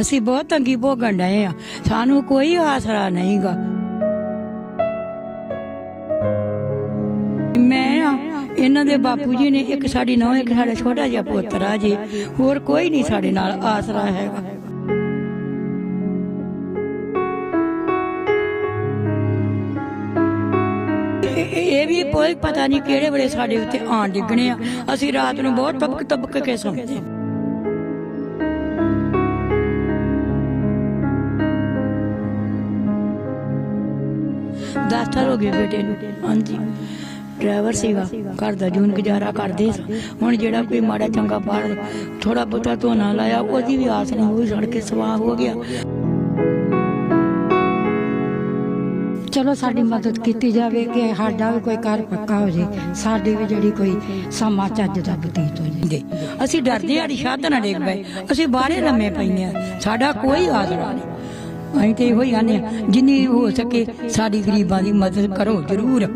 ਅਸੀਂ ਬਹੁਤ ਤੰਗੀ ਭੋਗਣ ਡਏ ਆ। ਸਾਨੂੰ ਕੋਈ ਆਸਰਾ ਨਹੀਂਗਾ। ਮੈਂ ਆ, ਇਹਨਾਂ ਦੇ ਬਾਪੂ ਜੀ ਨੇ ਇੱਕ ਸਾਡੀ ਨੌਂ, ਇੱਕ ਸਾਡਾ ਛੋਟਾ ਜਿਹਾ ਪੁੱਤਰ ਜੀ। ਹੋਰ ਕੋਈ ਨਹੀਂ ਸਾਡੇ ਨਾਲ ਆਸਰਾ ਹੈਗਾ। ਇਹ- ਇਹ ਵੀ ਕੋਈ ਪਤਾ ਨਹੀਂ ਕਿਹੜੇ ਵੇਲੇ ਸਾਡੇ ਉੱਤੇ ਆਣ ਡਿੱਗਣੇ ਆ। ਅਸੀਂ ਰਾਤ ਨੂੰ ਬਹੁਤ ਤਬਕ ਤਬਕ ਕੇ ਸੌਂਦੇ ਹਾਂ ਦਸ ਸਾਲ ਹੋ ਗਏ ਬੇਟੇ ਨੂੰ। ਹਾਂਜੀ। ਡਰਾਈਵਰ ਸੀਗਾ ਘਰ ਦਾ ਜੂਨ ਗੁਜ਼ਾਰਾ ਕਰਦੇ ਸੀ। ਹੁਣ ਜਿਹੜਾ ਕੋਈ ਮਾੜਾ ਚੰਗਾ ਬਾਹਰ ਥੋੜਾ ਬਹੁਤਾ ਧੋਣਾ ਲਾਇਆ ਉਹਦੀ ਵੀ ਆਸ ਨਹੀਂ ਹੋਈ ਸੜ ਕੇ ਸਵਾਹ ਹੋ ਗਿਆ। ਚਲੋ ਸਾਡੀ ਮਦਦ ਕੀਤੀ ਜਾਵੇ ਕਿ ਸਾਡਾ ਵੀ ਕੋਈ ਘਰ ਪੱਕਾ ਹੋ ਜੇ ਸਾਡੀ ਵੀ ਜਿਹੜੀ ਕੋਈ ਸਮਾਂ ਚੱਜ ਦਾ ਬਤੀਤ ਹੋ ਜੇ। ਅਸੀਂ ਡਰਦੇ ਆ ਛੱਤ ਨਾ ਡੇਗ ਪਏ। ਅਸੀਂ ਬਾਹਰੇ ਲੰਮੇ ਪਈਆਂ ਸਾਡਾ ਕੋਈ ਆਸਰਾ ਨਹੀਂ। ਅਸੀਂ ਤੇ ਇਹੋ ਹੀ ਆਨੇ ਜਿੰਨੀ ਹੋ ਸਕੇ ਸਾਡੀ ਗਰੀਬਾਂ ਦੀ ਮਦਦ ਕਰੋ ਜ਼ਰੂਰ।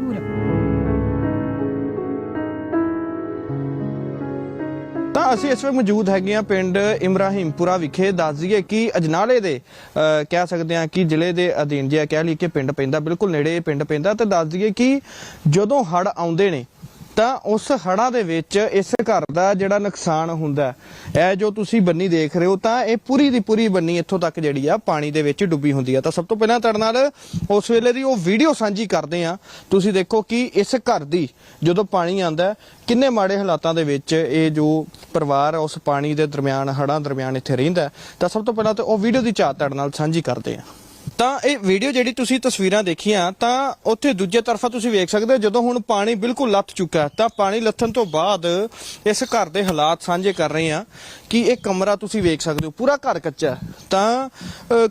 ਤਾਂ ਅਸੀਂ ਇਸ ਵੇਲੇ ਮੌਜੂਦ ਹੈਗੇ ਆ ਪਿੰਡ ਇਮਰਾਹੀਮਪੁਰਾ ਵਿਖੇ। ਦੱਸ ਦਈਏ ਕਿ ਅਜਨਾਲੇ ਦੇ ਅਹ, ਕਹਿ ਸਕਦੇ ਆ ਕਿ ਜ਼ਿਲ੍ਹੇ ਦੇ ਅਧੀਨ ਜਿਹਾ ਕਹਿ ਲਈ ਕਿ ਪਿੰਡ ਪੈਂਦਾ ਬਿਲਕੁਲ ਨੇੜੇ ਪਿੰਡ ਪੈਂਦਾ ਤੇ ਦੱਸ ਦਈਏ ਕਿ ਜਦੋਂ ਹੜ ਆਉਂਦੇ ਨੇ ਤਾਂ ਉਸ ਹੜਾਂ ਦੇ ਵਿੱਚ ਇਸ ਘਰ ਦਾ ਜਿਹੜਾ ਨੁਕਸਾਨ ਹੁੰਦਾ ਇਹ ਜੋ ਤੁਸੀਂ ਬੰਨੀ ਦੇਖ ਰਹੇ ਹੋ, ਤਾਂ ਇਹ ਪੂਰੀ ਦੀ ਪੂਰੀ ਬੰਨੀ ਇੱਥੋਂ ਤੱਕ ਜਿਹੜੀ ਆ ਪਾਣੀ ਦੇ ਵਿੱਚ ਡੁੱਬੀ ਹੁੰਦੀ ਆ। ਤਾਂ ਸਭ ਤੋਂ ਪਹਿਲਾਂ ਤੁਹਾਡੇ ਨਾਲ ਉਸ ਵੇਲੇ ਦੀ ਉਹ ਵੀਡੀਓ ਸਾਂਝੀ ਕਰਦੇ ਆ ਤੁਸੀਂ ਦੇਖੋ ਕਿ ਇਸ ਘਰ ਦੀ ਜਦੋਂ ਪਾਣੀ ਆਂਦਾ ਕਿੰਨੇ ਮਾੜੇ ਹਾਲਾਤਾਂ ਦੇ ਵਿੱਚ ਇਹ ਜੋ ਪਰਿਵਾਰ ਉਸ ਪਾਣੀ ਦੇ ਦਰਮਿਆਨ ਹੜਾਂ ਦਰਮਿਆਨ ਇੱਥੇ ਰਹਿੰਦਾ ਤਾਂ ਸਭ ਤੋਂ ਪਹਿਲਾਂ ਤਾਂ ਉਹ ਵੀਡੀਓ ਦੀ ਚਾਹਤ ਤੁਹਾਡੇ ਨਾਲ ਸਾਂਝੀ ਕਰਦੇ ਆ ਤਾਂ ਇਹ ਵੀਡੀਓ ਜਿਹੜੀ ਤੁਸੀਂ ਤਸਵੀਰਾਂ ਦੇਖੀਆਂ, ਤਾਂ ਉੱਥੇ ਦੂਜੇ ਤਰਫਾ ਤੁਸੀਂ ਵੇਖ ਸਕਦੇ ਹੋ, ਜਦੋਂ ਹੁਣ ਪਾਣੀ ਬਿਲਕੁਲ ਲੱਥ ਚੁੱਕਾ ਤਾਂ ਪਾਣੀ ਲੱਥਣ ਤੋਂ ਬਾਅਦ ਇਸ ਘਰ ਦੇ ਹਾਲਾਤ ਸਾਂਝੇ ਕਰ ਰਹੇ ਹਾਂ ਕਿ ਇਹ ਕਮਰਾ ਤੁਸੀਂ ਵੇਖ ਸਕਦੇ ਹੋ, ਪੂਰਾ ਘਰ ਕੱਚਾ ਤਾਂ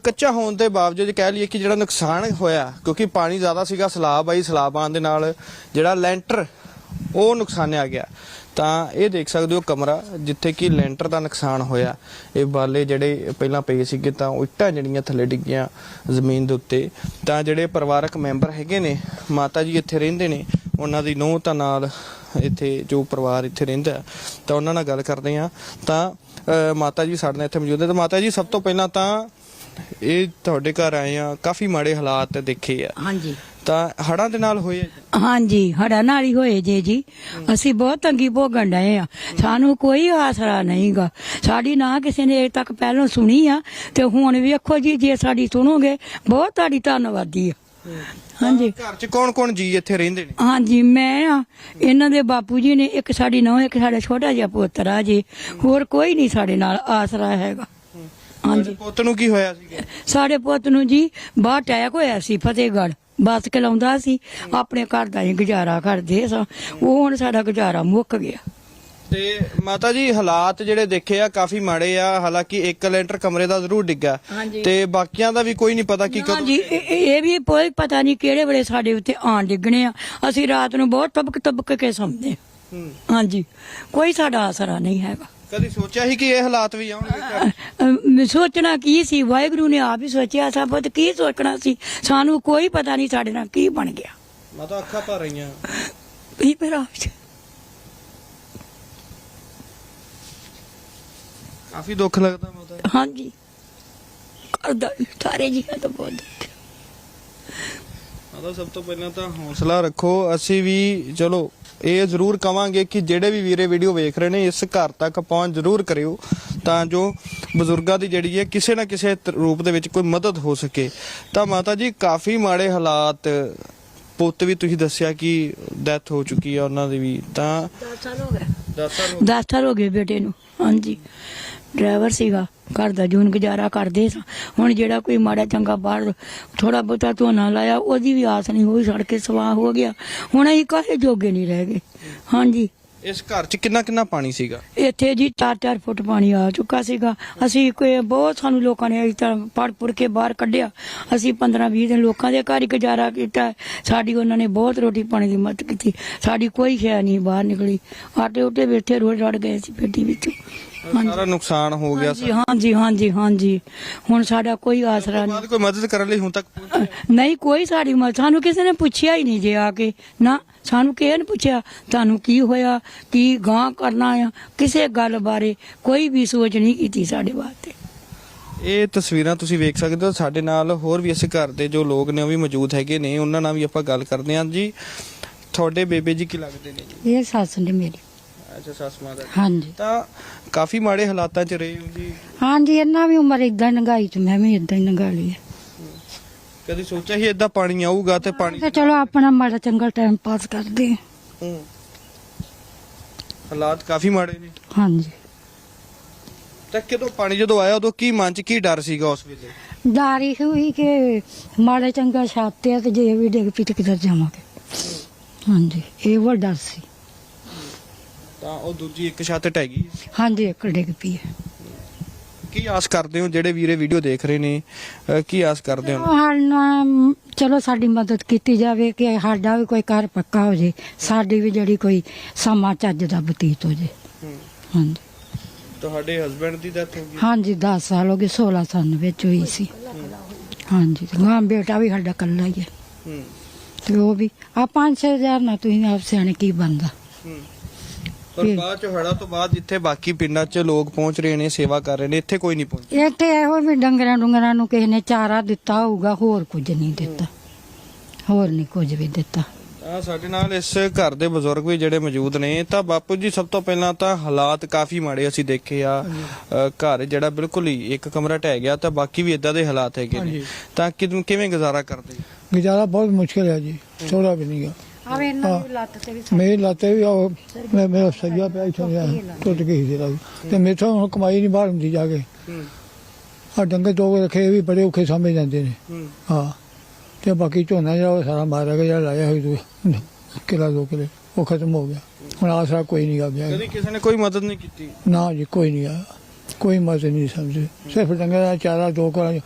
ਕੱਚਾ ਹੋਣ ਦੇ ਬਾਵਜੂਦ ਕਹਿ ਲਈਏ ਕਿ ਜਿਹੜਾ ਨੁਕਸਾਨ ਹੋਇਆ, ਕਿਉਂਕਿ ਪਾਣੀ ਜ਼ਿਆਦਾ ਸੀਗਾ ਸਲਾਬ ਆਈ, ਸਲਾਬ ਆਉਣ ਦੇ ਨਾਲ ਜਿਹੜਾ ਲੈਂਟਰ, ਉਹ ਨੁਕਸਾਨਿਆ ਗਿਆ। ਤਾਂ ਇਹ ਦੇਖ ਸਕਦੇ ਹੋ ਕਮਰਾ ਜਿੱਥੇ ਕਿ ਲੈਂਟਰ ਦਾ ਨੁਕਸਾਨ ਹੋਇਆ। ਇਹ ਬਾਲੇ ਜਿਹੜੇ ਪਹਿਲਾਂ ਪਏ ਸੀਗੇ ਤਾਂ ਉਹ ਇੱਟਾਂ ਜਿਹੜੀਆਂ ਥੱਲੇ ਡਿੱਗੀਆਂ ਜ਼ਮੀਨ ਦੇ ਉੱਤੇ। ਤਾਂ ਜਿਹੜੇ ਪਰਿਵਾਰਕ ਮੈਂਬਰ ਹੈਗੇ ਨੇ, ਮਾਤਾ ਜੀ ਇੱਥੇ ਰਹਿੰਦੇ ਨੇ, ਉਹਨਾਂ ਦੀ ਨੂੰਹ ਤਾਂ ਨਾਲ ਇੱਥੇ ਜੋ ਪਰਿਵਾਰ ਇੱਥੇ ਰਹਿੰਦਾ ਤਾਂ ਉਹਨਾਂ ਨਾਲ ਗੱਲ ਕਰਦੇ ਆ ਤਾਂ ਮਾਤਾ ਜੀ ਸਾਡੇ ਨਾਲ ਇੱਥੇ ਮੌਜੂਦ ਹੈ ਤਾਂ ਮਾਤਾ ਜੀ, ਸਭ ਤੋਂ ਪਹਿਲਾਂ ਤਾਂ ਇਹ ਤੁਹਾਡੇ ਘਰ ਆਏ ਆ ਕਾਫੀ ਮਾੜੇ ਹਾਲਾਤ ਦੇਖੇ ਆ। ਹਾਂਜੀ। ਤਾਂ ਹੜਾਂ ਦੇ ਨਾਲ ਹੋਏ? ਹਾਂਜੀ ਹੜਾ ਨਾਲ ਹੀ ਹੋਏ ਜੇ ਜੀ। ਅਸੀਂ ਬਹੁਤ ਤੰਗੀ ਭੋਗਣ ਡਏ ਆ। ਸਾਨੂੰ ਕੋਈ ਆਸਰਾ ਨਹੀਂਗਾ। ਸਾਡੀ ਨਾ ਕਿਸੇ ਨੇ ਅਜੇ ਤੱਕ ਪਹਿਲਾਂ ਸੁਣੀ ਆ ਤੇ ਹੁਣ ਵੇਖੋ ਜੀ ਜੇ ਸਾਡੀ ਸੁਣੋਗੇ ਬਹੁਤ ਤੁਹਾਡੀ ਧੰਨਵਾਦੀ ਆ। ਹਾਂਜੀ। ਘਰ 'ਚ ਕੌਣ-ਕੌਣ ਜੀ ਇੱਥੇ ਰਹਿੰਦੇ ਨੇ? ਹਾਂਜੀ ਮੈਂ ਆ। ਇਹਨਾਂ ਦੇ ਬਾਪੂ ਜੀ ਨੇ ਇੱਕ ਸਾਡੀ ਨੌਂ ਇੱਕ ਸਾਡਾ ਛੋਟਾ ਜਿਹਾ ਪੁੱਤਰ ਆ ਜੀ। ਹੋਰ ਕੋਈ ਨਹੀਂ ਸਾਡੇ ਨਾਲ ਆਸਰਾ ਹੈਗਾ। ਹਾਂਜੀ। ਪੁੱਤ ਨੂੰ ਕੀ ਹੋਇਆ ਸੀ ਸਾਡੇ ਪੁੱਤ ਨੂੰ ਜੀ ਬਾਹਰ ਅਟੈਕ ਹੋਇਆ ਸੀ ਫਤਿਹਗੜ੍ਹ। ਬੱਸ ਚਲਾਉਂਦਾ ਸੀ ਆਪਣੇ ਘਰ ਦਾ ਹੀ ਗੁਜ਼ਾਰਾ ਕਰਦੇ ਸਾਂ। ਉਹ ਹੁਣ ਸਾਡਾ ਗੁਜ਼ਾਰਾ ਮੁੱਕ ਗਿਆ। ਤੇ ਮਾਤਾ ਜੀ ਹਾਲਾਤ ਜਿਹੜੇ ਦੇਖੇ ਆ ਕਾਫੀ ਮਾੜੇ ਆ। ਹਾਲਾਂਕਿ ਇੱਕ ਲੈਂਟਰ ਕਮਰੇ ਦਾ ਜ਼ਰੂਰ ਡਿੱਗਾ। ਹਾਂਜੀ। ਤੇ ਬਾਕੀਆਂ ਦਾ ਵੀ ਕੋਈ ਨਹੀਂ ਪਤਾ ਕੀ ਕਦੋਂ ਹਾਂਜੀ ਇਹ ਇਹ ਵੀ ਕੋਈ ਪਤਾ ਨਹੀਂ ਕਿਹੜੇ ਵੇਲੇ ਸਾਡੇ ਉੱਤੇ ਆਣ ਡਿੱਗਣੇ ਆ। ਅਸੀਂ ਰਾਤ ਨੂੰ ਬਹੁਤ ਤਬਕ ਤਬਕ ਕੇ ਸੌਂਦੇ। ਹਾਂ। ਹੂੰ। ਹਾਂਜੀ। ਕੋਈ ਸਾਡਾ ਆਸਰਾ ਨਹੀਂ ਹੈਗਾ। ਕਦੀ ਸੋਚਿਆ ਸੀ ਕਿ ਇਹ ਹਾਲਾਤ ਵੀ ਆਉਣਗੇ? ਘਰ? ਅਮ ਸੋਚਣਾ ਕੀ ਸੀ? ਵਾਹਿਗੁਰੂ ਨੇ ਆਪ ਹੀ ਸੋਚਿਆ ਸਭ ਤੇ ਕੀ ਸੋਚਣਾ ਸੀ? ਸਾਨੂੰ ਕੋਈ ਪਤਾ ਨਹੀਂ ਸਾਡੇ ਨਾਲ ਕੀ ਬਣ ਗਿਆ। ਮਾਤਾ ਅੱਖਾਂ ਭਰ ਰਹੀਆਂ। ਇਹ ਮੇਰਾ ਕਾਫੀ ਦੁੱਖ ਲੱਗਦਾ ਮਾਤਾ ਹਾਂਜੀ। ਕਰਦਾ ਸਾਰੇ ਜੀ ਤਾਂ ਬਹੁਤ ਦੁੱਖ। ਮਾਤਾ ਸਭ ਤੋਂ ਪਹਿਲਾਂ ਤਾਂ ਹੌਸਲਾ ਰੱਖੋ। ਅਸੀਂ ਵੀ ਚਲੋ ਇਹ ਜ਼ਰੂਰ ਕਵਾਂਗੇ ਕਿ ਜਿਹੜੇ ਵੀ ਵੀਰੇ ਵੀਡੀਓ ਵੇਖ ਰਹੇ ਨੇ, ਇਸ ਘਰ ਤੱਕ ਪਹੁੰਚ ਜ਼ਰੂਰ ਕਰਿਓ, ਤਾਂ ਜੋ ਬਜ਼ੁਰਗਾਂ ਦੀ ਜਿਹੜੀ ਹੈ ਕਿਸੇ ਨਾ ਕਿਸੇ ਰੂਪ ਦੇ ਵਿੱਚ ਕੋਈ ਮਦਦ ਹੋ ਸਕੇ। ਤਾਂ ਮਾਤਾ ਜੀ, ਕਾਫੀ ਮਾੜੇ ਹਾਲਾਤ, ਪੁੱਤ ਵੀ ਤੁਸੀਂ ਦੱਸਿਆ ਕਿ ਡੈਥ ਹੋ ਚੁੱਕੀ ਆ ਉਹਨਾਂ ਦੀ ਵੀ, ਤਾਂ 10 ਸਾਲ ਹੋ ਗਏ। 10 ਸਾਲ ਹੋ ਗਏ ਬੇਟੇ ਨੂੰ, ਹਾਂਜੀ। ਡਰਾਈਵਰ ਸੀਗਾ ਘਰ ਦਾ ਜੂਨ ਗੁਜ਼ਾਰਾ ਕਰਦੇ ਸਾਂ। ਹੁਣ ਜਿਹੜਾ ਕੋਈ ਮਾੜਾ ਚੰਗਾ ਬਾਹਰ ਥੋੜਾ ਬਹੁਤਾ ਧੋਣਾ ਲਾਇਆ ਉਹਦੀ ਵੀ ਆਸ ਨਹੀਂ ਹੋਈ ਸੜ ਕੇ ਸਵਾਹ ਹੋ ਗਿਆ। ਹੁਣ ਅਸੀਂ ਕਾਹੇ ਜੋਗੇ ਨਹੀਂ ਰਹਿ ਗਏ। ਹਾਂਜੀ। ਇਸ ਘਰ 'ਚ ਕਿੰਨਾ ਕਿੰਨਾ ਪਾਣੀ ਸੀਗਾ? ਇੱਥੇ ਜੀ 4-4 ਫੁੱਟ ਪਾਣੀ ਆ ਚੁੱਕਾ ਸੀਗਾ। ਅਸੀਂ ਕੋਈ ਬਹੁਤ ਸਾਨੂੰ ਲੋਕਾਂ ਨੇ ਇਸ ਤਰ੍ਹਾਂ ਪੜ ਪੁੜ ਕੇ ਬਾਹਰ ਕੱਢਿਆ। ਅਸੀਂ 15-20 ਦਿਨ ਲੋਕਾਂ ਦੇ ਘਰ ਹੀ ਗੁਜ਼ਾਰਾ ਕੀਤਾ। ਸਾਡੀ ਉਹਨਾਂ ਨੇ ਬਹੁਤ ਰੋਟੀ ਪਾਣੀ ਦੀ ਮਦਦ ਕੀਤੀ। ਸਾਡੀ ਕੋਈ ਸ਼ੈ ਨਹੀਂ ਬਾਹਰ ਨਿਕਲੀ। ਆਟੇ ਉਟੇ ਬੈਠੇ ਰੋਜ਼ ਰੜ ਗਏ ਸੀ ਪੇਟੀ ਵਿੱਚੋਂ। ਸਾਰਾ ਨੁਕਸਾਨ ਹੋ ਗਿਆ ਹਾਂਜੀ ਹਾਂਜੀ ਹਾਂਜੀ ਹਾਂਜੀ। ਹੁਣ ਸਾਡਾ ਕੋਈ ਆਸਰਾ ਨਹੀਂ ਬਾਅਦ ਕੋਈ ਮਦਦ ਕਰਨ ਲਈ ਹੁਣ ਤੱਕ? ਨਹੀਂ ਕੋਈ ਸਾਡੀ ਮਦਦ ਸਾਨੂੰ ਕਿਸੇ ਨੇ ਪੁੱਛਿਆ ਹੀ ਨਹੀਂ ਜੇ ਆ ਕੇ। ਨਾ ਸਾਨੂੰ ਕਿਸੇ ਨੇ ਪੁੱਛਿਆ ਤੁਹਾਨੂੰ ਕੀ ਹੋਇਆ ਕੀ ਗਾਂ ਕਰਨਾ ਆ ਕਿਸੇ ਗੱਲ ਬਾਰੇ ਕੋਈ ਵੀ ਸੋਚ ਨਹੀਂ ਕੀਤੀ ਸਾਡੇ ਵਾਸਤੇ। ਇਹ ਤਸਵੀਰਾਂ ਤੁਸੀਂ ਵੇਖ ਸਕਦੇ ਹੋ ਸਾਡੇ ਨਾਲ ਹੋਰ ਵੀ ਇਸ ਘਰ ਦੇ ਜੋ ਲੋਕ ਨੇ ਉਹ ਵੀ ਮੌਜੂਦ ਹੈਗੇ ਨੇ। ਉਹਨਾਂ ਨਾਲ ਵੀ ਆਪਾਂ ਗੱਲ ਕਰਦੇ ਹਾਂ। ਜੀ ਤੁਹਾਡੇ ਬੇਬੇ ਜੀ ਕੀ ਲੱਗਦੇ ਨੇ? ਜੀ ਇਹ ਸੱਸ ਨੇ ਮੇਰੀ। ਅੱਛਾ ਸੱਸ ਮਾਂ ਦਾ। ਹਾਂਜੀ। ਤਾਂ ਕਾਫੀ ਮਾੜੇ ਹਾਲਾਤਾਂ 'ਚ ਰਹੇ ਹੋ ਜੀ? ਹਾਂਜੀ ਇਹਨਾਂ ਵੀ ਉਮਰ ਇਦਾਂ ਨੰਗਾਈ ਤੇ ਮੈਂ ਵੀ ਇਦਾਂ ਹੀ ਨੰਗਾ ਲਈ ਹੈ ਕਦੀ ਸੋਚਿਆ ਸੀ ਇਦਾਂ ਪਾਣੀ ਆਊਗਾ ਤੇ ਪਾਣੀ ਤੇ ਚਲੋ ਆਪਣਾ ਮਾੜਾ ਚੰਗਾ ਟਾਈਮ ਪਾਸ ਕਰਦੇ ਹਾਂ। ਹੂੰ। ਹਾਲਾਤ ਕਾਫੀ ਮਾੜੇ ਨੇ। ਹਾਂਜੀ। ਤਾਂ ਕਿਦੋਂ ਪਾਣੀ ਜਦੋਂ ਆਇਆ ਉਦੋਂ ਕੀ ਮਨ 'ਚ ਕੀ ਡਰ ਸੀਗਾ ਉਸ ਵੇਲੇ? ਡਾਰੀ ਹੋਈ ਕਿ ਮਾੜਾ ਚੰਗਾ ਛਾਤੇ ਆ ਤੇ ਜੇ ਵੀ ਡਿੱਗ ਪਈ ਤੇ ਕਿੱਧਰ ਜਾਵਾਂਗੇ। ਹਾਂਜੀ ਇਹ ਵੱਡਾ ਡਰ ਸੀ। ਤਾਂ ਉਹ ਦੂਜੀ ਇੱਕ ਛੱਤ ਟਹਿ ਗਈ। ਹਾਂਜੀ ਇੱਕ ਡਿੱਗ ਪਈ ਹੈ। ਕੀ ਆਸ ਕਰਦੇ ਹੋ ਜਿਹੜੇ ਵੀਰੇ ਵੀਡੀਓ ਦੇਖ ਰਹੇ ਨੇ? ਅਹ ਕੀ ਆਸ ਕਰਦੇ ਹੋ? ਹਾਂ ਚਲੋ ਸਾਡੀ ਮਦਦ ਕੀਤੀ ਜਾਵੇ ਕਿ ਸਾਡਾ ਵੀ ਕੋਈ ਘਰ ਪੱਕਾ ਹੋ ਜੇ ਸਾਡੀ ਵੀ ਜਿਹੜੀ ਕੋਈ ਸਮਾਂ ਚੱਜ ਦਾ ਬਤੀਤ ਹੋ ਜੇ। ਹਾਂਜੀ। ਤੁਹਾਡੇ ਹਸਬੰਡ ਦੀ ਡੈਥ ਹੋ ਗਈ? ਹਾਂਜੀ 10 ਸਾਲ ਹੋ ਗਏ 16 ਸਾਲ ਵਿੱਚ ਹੋਈ ਸੀ। ਹਾਂਜੀ ਮਾਂ ਬੇਟਾ ਵੀ ਸਾਡਾ ਕੱਲਾ ਹੀ ਹੈ। ਹੂੰ। ਤੇ ਉਹ ਵੀ ਆ 5-6000 ਨਾ ਤੁਸੀਂ ਆਪ ਸਿਆਣੇ ਕੀ ਬੰਦਾ ਹੂੰ। ਪਰ ਬਾਅਦ ਚ ਹੜਾ ਤੋਂ ਬਾਅਦ ਜਿੱਥੇ ਬਾਕੀ ਪਿੰਡਾਂ 'ਚ ਲੋਕ ਪਹੁੰਚ ਰਹੇ ਨੇ ਸੇਵਾ ਕਰ ਰਹੇ ਨੇ ਇੱਥੇ ਕੋਈ ਨਹੀਂ ਪਹੁੰਚਿਆ। ਇੱਥੇ ਇਹੋ ਵੀ ਡੰਗਰਾਂ ਡੁੰਗਰਾਂ ਨੂੰ ਕਿਸੇ ਨੇ ਚਾਰਾ ਦਿੱਤਾ ਹੋਊਗਾ ਹੋਰ ਕੁਝ ਨਹੀਂ ਦਿੱਤਾ। ਹੋਰ ਨਹੀਂ ਕੁਝ ਵੀ ਦਿੱਤਾ। ਆ ਸਾਡੇ ਨਾਲ ਇਸ ਘਰ ਦੇ ਬਜ਼ੁਰਗ ਵੀ ਜਿਹੜੇ ਮੌਜੂਦ ਨੇ ਤਾਂ ਬਾਪੂ ਜੀ ਸਭ ਤੋਂ ਪਹਿਲਾਂ ਤਾਂ ਹਾਲਾਤ ਕਾਫੀ ਮਾੜੇ ਅਸੀਂ ਦੇਖੇ ਆ। ਅ, ਘਰ ਜਿਹੜਾ ਬਿਲਕੁਲ ਹੀ ਇੱਕ ਕਮਰਾ ਢਹਿ ਗਿਆ ਤਾਂ ਬਾਕੀ ਵੀ ਇਦਾਂ ਦੇ ਹਾਲਾਤ ਹੈਗੇ ਨੇ। ਤਾਂ ਕਿਦੋਂ ਕਿਵੇਂ ਗੁਜ਼ਾਰਾ ਕਰਦੇ? ਗੁਜ਼ਾਰਾ ਬਹੁਤ ਮੁਸ਼ਕਿਲ ਹੈ ਜੀ ਥੋੜਾ ਵੀ ਨਹੀਂਗਾ ਆਵੇ ਇਹਨਾਂ ਦੀ ਲੱਤ ਤੇ ਵੀ ਮੇਰੀ ਲੱਤੇ ਵੀ ਉਹ ਮੈਂ ਮੇਰਾ ਸਰੀਆ ਪਿਆ ਇਥੋਂ ਗਿਆ ਟੁੱਟ ਗਈ ਸੀ ਲੱਗ ਤੇ ਮੇਥੋਂ ਹੁਣ ਕਮਾਈ ਨਹੀਂ ਬਾਹਰ ਹੁੰਦੀ ਜਾ ਕੇ। ਹੂੰ। ਆ ਡੰਗੇ ਦੋ ਰੱਖੇ ਇਹ ਵੀ ਬੜੇ ਔਖੇ ਸਮਝ ਜਾਂਦੇ ਨੇ। ਹੂੰ। ਹਾਂ। ਤੇ ਬਾਕੀ ਝੋਨਾ ਜਿਹੜਾ ਉਹ ਸਾਰਾ ਮਾਰਿਆ ਗਿਆ ਜਿਹੜਾ ਲਾਇਆ ਹੋਈ ਤੂੰ ਕਿਲਾ ਦੋ ਕਿਲੇ ਉਹ ਖਤਮ ਹੋ ਗਿਆ। ਹੁਣ ਆਸਰਾ ਕੋਈ ਨਹੀਂ ਆ ਗਿਆ ਕਦੀ ਕਿਸੇ ਨੇ ਕੋਈ ਮਦਦ ਨਹੀਂ ਕੀਤੀ? ਨਾ ਜੀ ਕੋਈ ਨਹੀਂ ਆ ਕੋਈ ਮਦਦ ਨਹੀਂ ਸਮਝੇ। ਸਿਰਫ ਡੰਗੇ ਦਾ ਚਾਰਾ ਦੋ ਕਰ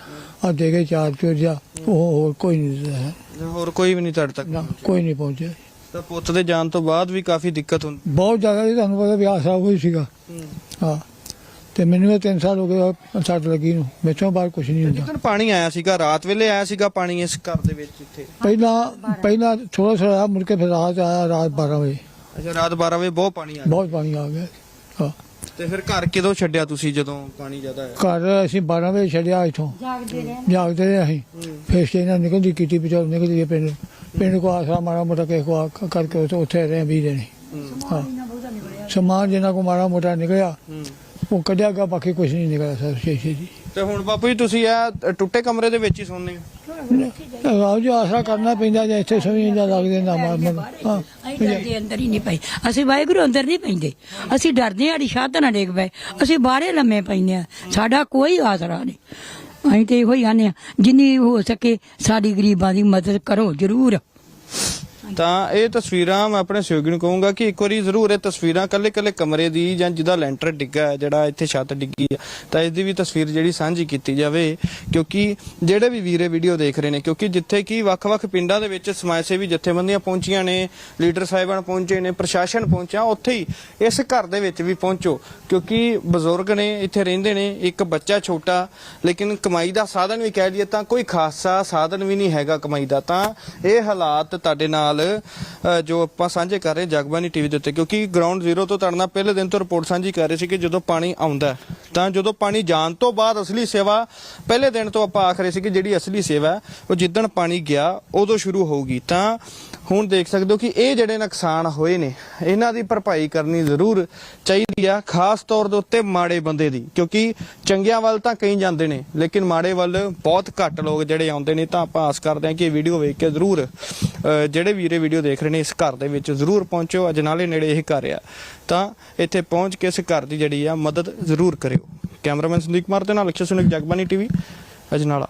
ਆ ਦੇ ਕੇ ਚਾਰ ਚੋ ਜਾ ਉਹ ਹੋਰ ਕੋਈ ਨਹੀਂ ਦਿੱਤਾ। ਹੋਰ ਕੋਈ ਵੀ ਨਹੀਂ ਤੁਹਾਡੇ ਤੱਕ ਨਾ ਕੋਈ ਨਹੀਂ ਪਹੁੰਚਿਆ। ਤਾਂ ਪੁੱਤ ਦੇ ਜਾਣ ਤੋਂ ਬਾਅਦ ਵੀ ਕਾਫੀ ਦਿੱਕਤ ਹੁੰਦੀ। ਬਹੁਤ ਜ਼ਿਆਦਾ ਜੀ ਤੁਹਾਨੂੰ ਪਤਾ ਵੀ ਆਸਰਾ ਕੋਈ ਸੀਗਾ। ਹਾਂ। ਤੇ ਮੈਨੂੰ ਇਹ 3 ਸਾਲ ਹੋ ਗਏ ਆ ਸੱਟ ਲੱਗੀ ਨੂੰ। ਮੇਥੋਂ ਬਾਹਰ ਕੁਝ ਨਹੀਂ ਹੁੰਦਾ। ਪਾਣੀ ਆਇਆ ਸੀਗਾ ਰਾਤ ਵੇਲੇ ਆਇਆ ਸੀਗਾ ਪਾਣੀ ਇਸ ਘਰ ਦੇ ਵਿੱਚ ਇੱਥੇ? ਪਹਿਲਾਂ ਪਹਿਲਾਂ ਥੋੜਾ ਥੋੜਾ ਮੁੜ ਕੇ ਫਿਰ ਰਾਤ ਆਇਆ ਰਾਤ 12 ਵਜੇ। ਅੱਛਾ ਰਾਤ 12 ਵਜੇ ਬਹੁਤ ਪਾਣੀ ਆਇਆ ਬਹੁਤ ਪਾਣੀ ਆ ਗਿਆ। ਹਾਂ। ਤੇ ਫਿਰ ਘਰ ਕਿਦੋਂ ਛੱਡਿਆ ਤੁਸੀਂ ਜਦੋਂ ਪਾਣੀ ਜ਼ਿਆਦਾ ਆਇਆ? ਘਰ ਅਸੀਂ 12 ਵਜੇ ਛੱਡਿਆ ਇਥੋਂ। ਜਾਗਦੇ ਰਹੇ। ਜਾਗਦੇ ਰਹੇ ਅਸੀਂ। ਫਿਰ ਸਟੇ ਨਾਲ ਨਿਕਲਦੀ ਕੀਤੀ ਵਿਚਾਰ ਨਿਕਲਦੀ ਪਿੰਡ। ਪਿੰਡ ਕੋ ਆਸਰਾ ਮਾੜਾ ਮੋਟਾ ਕਿਸੇ ਕੋ ਆ- ਕਰਕੇ ਉੱਥੇ- ਰਹੇ ਵੀ ਦੇਣੇ ਹਾਂ। ਸਮਾਨ ਜਿਹਨਾਂ ਕੋ ਮਾੜਾ ਮੋਟਾ ਨਿਕਲਿਆ ਉਹ ਕੱਢਿਆ ਗਿਆ ਬਾਕੀ ਕੁਝ ਨਹੀਂ ਨਿਕਲਿਆ ਸਰ ਸ਼ੇਸ਼ੇ ਜੀ। ਤੇ ਹੁਣ ਬਾਪੂ ਜੀ ਤੁਸੀਂ ਇਹ ਟੁੱਟੇ ਕਮਰੇ ਦੇ ਵਿੱਚ ਹੀ ਸੌਂਦੇ ਹੋ? ਰਾਜ ਜੀ ਆਸਰਾ ਕਰਨਾ ਪੈਂਦਾ ਜੇ ਇੱਥੇ ਸਵੀਂ ਜਾਂ ਲੱਗਦੇ ਨਾ ਮਨ ਹਾਂ। ਅਸੀਂ ਡਰਦੇ ਅੰਦਰ ਹੀ ਨਹੀਂ ਪਈ ਅਸੀਂ ਵਾਹਿਗੁਰੂ ਅੰਦਰ ਨਹੀਂ ਪੈਂਦੇ। ਅਸੀਂ ਡਰਦੇ ਆੜੀ ਛੱਤ ਨਾ ਡੇਗ ਪਏ। ਅਸੀਂ ਬਾਹਰੇ ਲੰਮੇ ਪੈਂਦੇ ਆ ਸਾਡਾ ਕੋਈ ਆਸਰਾ ਨਹੀਂ। ਅਸੀਂ ਤੇ ਇਹੋ ਹੀ ਆਨੇ ਆ ਜਿੰਨੀ ਹੋ ਸਕੇ ਸਾਡੀ ਗਰੀਬਾਂ ਦੀ ਮਦਦ ਕਰੋ, ਜਰੂਰ। ਤਾਂ ਇਹ ਤਸਵੀਰਾਂ ਮੈਂ ਆਪਣੇ ਸਹਿਯੋਗੀ ਨੂੰ ਕਹੂੰਗਾ ਕਿ ਇੱਕ ਵਾਰੀ ਜ਼ਰੂਰ ਇਹ ਤਸਵੀਰਾਂ ਕੱਲੇ ਕੱਲੇ ਕਮਰੇ ਦੀ ਜਾਂ ਜਿਹਦਾ ਲੈਂਟਰ ਡਿੱਗਾ ਹੈ, ਜਿਹੜਾ ਇੱਥੇ ਛੱਤ ਡਿੱਗੀ ਹੈ, ਤਾਂ ਇਸ ਦੀ ਵੀ ਤਸਵੀਰ ਜਿਹੜੀ ਸਾਂਝੀ ਕੀਤੀ ਜਾਵੇ। ਕਿਉਂਕਿ ਜਿਹੜੇ ਵੀ ਵੀਰੇ ਵੀਡੀਓ ਦੇਖ ਰਹੇ ਨੇ, ਕਿਉਂਕਿ ਜਿੱਥੇ ਕਿ ਵੱਖ-ਵੱਖ ਪਿੰਡਾਂ ਦੇ ਵਿੱਚ ਸਮਾਜ ਸੇਵੀ ਜਥੇਬੰਦੀਆਂ ਪਹੁੰਚੀਆਂ ਨੇ, ਲੀਡਰ ਸਾਹਿਬਾਨ ਪਹੁੰਚੇ ਨੇ, ਪ੍ਰਸ਼ਾਸਨ ਪਹੁੰਚਿਆ, ਉੱਥੇ ਹੀ ਇਸ ਘਰ ਦੇ ਵਿੱਚ ਵੀ ਪਹੁੰਚੋ। ਕਿਉਂਕਿ ਬਜ਼ੁਰਗ ਨੇ ਇੱਥੇ ਰਹਿੰਦੇ ਨੇ, ਇੱਕ ਬੱਚਾ ਛੋਟਾ, ਲੇਕਿਨ ਕਮਾਈ ਦਾ ਸਾਧਨ ਵੀ ਕਹਿ ਲਈਏ ਤਾਂ ਕੋਈ ਖਾਸਾ ਸਾਧਨ ਵੀ ਨਹੀਂ ਹੈਗਾ ਕਮਾਈ ਦਾ। ਤਾਂ ਇਹ ਹਾਲਾਤ ਤੁਹਾਡੇ ਨਾਲ ਅ, ਜੋ ਆਪਾਂ ਸਾਂਝੇ ਕਰ ਰਹੇ ਜਗਬਾਨੀ ਟੀਵੀ ਦੇ ਉੱਤੇ ਕਿਉਂਕਿ ਗਰਾਊਂਡ ਜ਼ੀਰੋ ਤੋਂ ਤੁਹਾਡੇ ਨਾਲ ਪਹਿਲੇ ਦਿਨ ਤੋਂ ਰਿਪੋਰਟ ਸਾਂਝੀ ਕਰ ਰਹੇ ਸੀ ਕਿ ਜਦੋਂ ਪਾਣੀ ਆਉਂਦਾ ਤਾਂ ਜਦੋਂ ਪਾਣੀ ਜਾਣ ਤੋਂ ਬਾਅਦ ਅਸਲੀ ਸੇਵਾ ਪਹਿਲੇ ਦਿਨ ਤੋਂ ਆਪਾਂ ਆਖ ਰਹੇ ਸੀ ਕਿ ਜਿਹੜੀ ਅਸਲੀ ਸੇਵਾ ਉਹ ਜਿੱਦਣ ਪਾਣੀ ਗਿਆ ਉਦੋਂ ਸ਼ੁਰੂ ਹੋਊਗੀ। ਤਾਂ ਹੁਣ ਦੇਖ ਸਕਦੇ ਹੋ ਕਿ ਇਹ ਜਿਹੜੇ ਨੁਕਸਾਨ ਹੋਏ ਨੇ ਇਹਨਾਂ ਦੀ ਭਰਪਾਈ ਕਰਨੀ ਜ਼ਰੂਰ ਚਾਹੀਦੀ ਆ ਖਾਸ ਤੌਰ ਦੇ ਉੱਤੇ ਮਾੜੇ ਬੰਦੇ ਦੀ ਕਿਉਂਕਿ ਚੰਗਿਆਂ ਵੱਲ ਤਾਂ ਕਈ ਜਾਂਦੇ ਨੇ ਲੇਕਿਨ ਮਾੜੇ ਵੱਲ ਬਹੁਤ ਘੱਟ ਲੋਕ ਜਿਹੜੇ ਆਉਂਦੇ ਨੇ ਤਾਂ ਆਪਾਂ ਆਸ ਕਰਦੇ ਹਾਂ ਕਿ ਇਹ ਵੀਡੀਓ ਵੇਖ ਕੇ ਜ਼ਰੂਰ ਅ, ਜਿਹੜੇ ਵੀਰੇ ਵੀਡੀਓ ਦੇਖ ਰਹੇ ਨੇ ਇਸ ਘਰ ਦੇ ਵਿੱਚ ਜ਼ਰੂਰ ਪਹੁੰਚੋ ਅਜਨਾਲੇ ਨੇੜੇ ਇਹ ਘਰ ਆ। ਤਾਂ ਇੱਥੇ ਪਹੁੰਚ ਕੇ ਇਸ ਘਰ ਦੀ ਜਿਹੜੀ ਆ ਮਦਦ ਜ਼ਰੂਰ ਕਰਿਓ। ਕੈਮਰਾਮੈਨ ਸੰਦੀਪ ਕੁਮਾਰ ਦੇ ਨਾਲ ਅਕਸ਼ਰ ਸੁਨਿਕ ਜਗਬਾਨੀ ਟੀਵੀ ਅਜਨਾਲਾ।